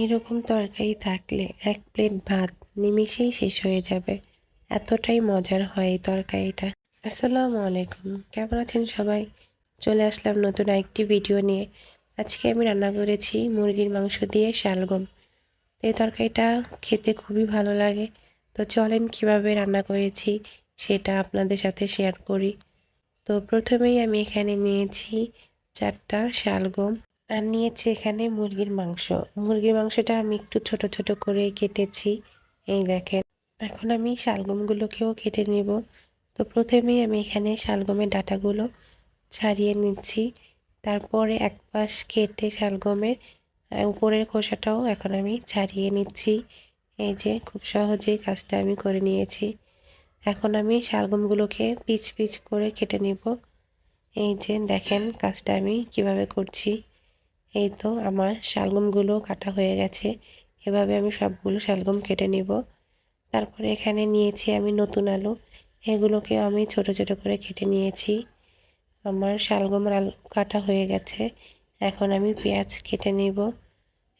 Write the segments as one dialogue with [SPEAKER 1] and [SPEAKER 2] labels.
[SPEAKER 1] এইরকম তরকারি থাকলে এক প্লেট ভাত নিমিষেই শেষ হয়ে যাবে। এতটাই মজার হয় এই তরকারিটা। আসসালামু আলাইকুম। কেমন আছেন সবাই? চলে আসলাম নতুন একটি ভিডিও নিয়ে। আজকে আমি রান্না করেছি মুরগির মাংস দিয়ে শালগম। এই তরকারিটা খেতে খুবই ভালো লাগে। তো চলেন কীভাবে রান্না করেছি সেটা আপনাদের সাথে শেয়ার করি। তো প্রথমেই আমি এখানে নিয়েছি চারটা শালগম। আর নিয়েছি এখানে মুরগির মাংস। মুরগির মাংসটা আমি একটু ছোট ছোট করে কেটেছি। এই দেখেন, এখন আমি শালগমগুলোকেও কেটে নেব। তো প্রথমেই আমি এখানে শালগমের ডাটাগুলো ছাড়িয়ে নিচ্ছি। তারপরে এক পাশ কেটে শালগমের উপরের খোসাটাও এখন আমি ছাড়িয়ে নিচ্ছি। এই যে, খুব সহজেই কাজটা আমি করে নিয়েছি। এখন আমি শালগমগুলোকে পিচ পিচ করে কেটে নেব। এই যে, দেখেন কাজটা আমি কীভাবে করছি। এই তো আমার শালগমগুলো কাটা হয়ে গেছে। এভাবে আমি সবগুলো শালগম কেটে নেব। তারপরে এখানে নিয়েছি আমি নতুন আলু। এগুলোকে আমি ছোট ছোট করে কেটে নিয়েছি। আমার শালগম আলু কাটা হয়ে গেছে। এখন আমি পেঁয়াজ কেটে নেব।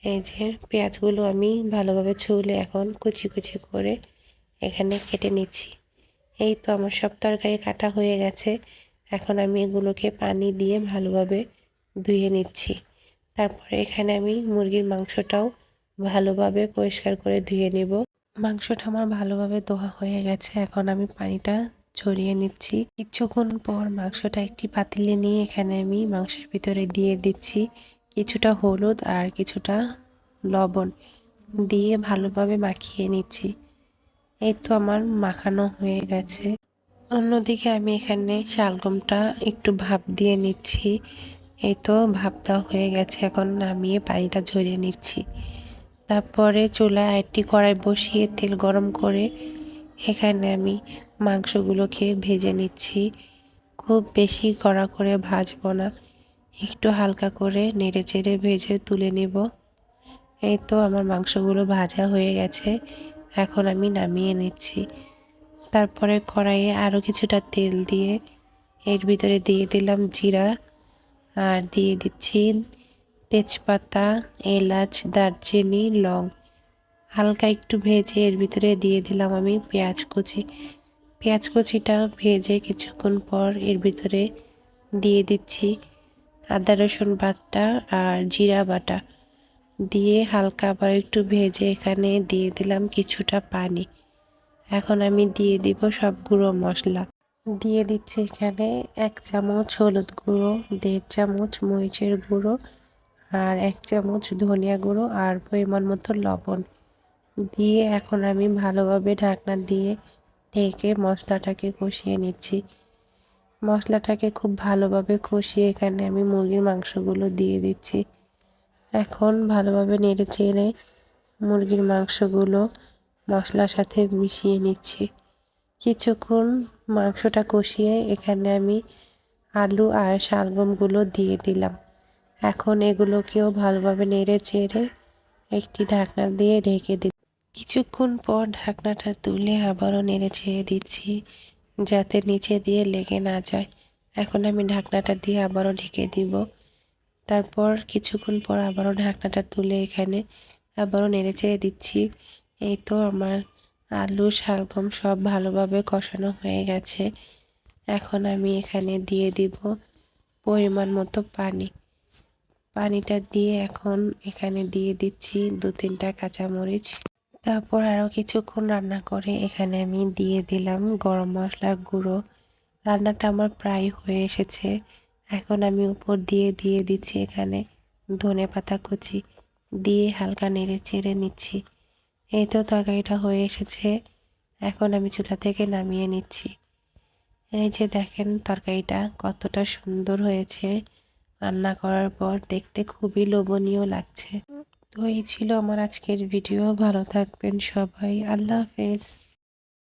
[SPEAKER 1] এই যে পেঁয়াজগুলো আমি ভালোভাবে ছুলে এখন কুচি কুচি করে এখানে কেটে নিচ্ছি। এই তো আমার সব তরকারি কাটা হয়ে গেছে। এখন আমি এগুলোকে পানি দিয়ে ভালোভাবে ধুয়ে নিচ্ছি। তারপরে এখানে আমি মুরগির মাংসটাও ভালোভাবে পরিষ্কার করে ধুয়ে নেব। মাংসটা আমার ভালোভাবে ধোয়া হয়ে গেছে। এখন আমি পানিটা ছড়িয়ে নিচ্ছি। কিছুক্ষণ পর মাংসটা একটি পাতিলে নিয়ে এখানে আমি মাংসের ভিতরে দিয়ে দিচ্ছি কিছুটা হলুদ আর কিছুটা লবণ দিয়ে ভালোভাবে মাখিয়ে নিচ্ছি। এই তো আমার মাখানো হয়ে গেছে। অন্যদিকে আমি এখানে শালগমটা একটু ভাপ দিয়ে নিচ্ছি। এই তো দেওয়া হয়ে গেছে। এখন নামিয়ে পানিটা ঝরিয়ে নিচ্ছি। তারপরে চুলায় একটি কড়াই বসিয়ে তেল গরম করে এখানে আমি মাংসগুলোকে ভেজে নিচ্ছি। খুব বেশি কড়া করে ভাজবো না। একটু হালকা করে নেড়ে চেড়ে ভেজে তুলে নেব। এই তো আমার মাংসগুলো ভাজা হয়ে গেছে। এখন আমি নামিয়ে নিচ্ছি। তারপরে কড়াইয়ে আরও কিছুটা তেল দিয়ে এর ভিতরে দিয়ে দিলাম জিরা। আর দিয়ে দিচ্ছি তেজপাতা, এলাচ, দারচিনি, লং। হালকা একটু ভেজে এর ভিতরে দিয়ে দিলাম আমি পেঁয়াজ কুচি। পেঁয়াজ কুচিটা ভেজে কিছুক্ষণ পর এর ভিতরে দিয়ে দিচ্ছি আদা, রসুন বাটা আর জিরা বাটা। দিয়ে হালকা আবার একটু ভেজে এখানে দিয়ে দিলাম কিছুটা পানি। এখন আমি দিয়ে দিব সব গুঁড়ো মশলা। দিয়ে দিচ্ছি এখানে এক চামচ হলুদ গুঁড়ো, দেড় চামচ মরিচের গুঁড়ো আর এক চামচ ধনিয়া গুঁড়ো আর পরিমাণ মতো লবণ। দিয়ে এখন আমি ভালোভাবে ঢাকনা দিয়ে ঢেকে মশলাটাকে কষিয়ে নিচ্ছি। মশলাটাকে খুব ভালোভাবে কষিয়ে এখানে আমি মুরগির মাংসগুলো দিয়ে দিচ্ছি। এখন ভালোভাবে নেড়ে চেড়ে মুরগির মাংসগুলো মশলার সাথে মিশিয়ে নিচ্ছি। কিছুক্ষণ মাংসটা কষিয়ে এখানে আমি আলু আর শালগমগুলো দিয়ে দিলাম। এখন এগুলোকেও ভালোভাবে নেড়ে চেড়ে একটি ঢাকনা দিয়ে ঢেকে দিই কিছুক্ষণ পর ঢাকনাটা তুলে আবারও নেড়ে ছেড়ে দিচ্ছি যাতে নিচে দিয়ে লেগে না যায়। এখন আমি ঢাকনাটা দিয়ে আবারও ঢেকে দিব। তারপর কিছুক্ষণ পর আবারও ঢাকনাটা তুলে এখানে আবারও নেড়ে চেড়ে দিচ্ছি। এই তো আমার আলু, শালগম সব ভালোভাবে কষানো হয়ে গেছে। এখন আমি এখানে দিয়ে দিব পরিমাণ মতো পানি। পানিটা দিয়ে এখন এখানে দিয়ে দিচ্ছি দু তিনটা কাঁচামরিচ। তারপর আরও কিছুক্ষণ রান্না করে এখানে আমি দিয়ে দিলাম গরম মশলার গুঁড়ো। রান্নাটা আমার প্রায় হয়ে এসেছে। এখন আমি উপর দিয়ে দিয়ে দিচ্ছি এখানে ধনে পাতা কুচি। দিয়ে হালকা নেড়ে চেড়ে নিচ্ছি। এই তো তরকারিটা হয়ে এসেছে। এখন আমি চুলা থেকে নামিয়ে নিচ্ছি। এই যে দেখেন তরকারিটা কতটা সুন্দর হয়েছে। রান্না করার পর দেখতে খুবই লোভনীয় লাগছে। তো এই ছিল আমার আজকের ভিডিও। ভালো থাকবেন সবাই। আল্লাহ হাফেজ।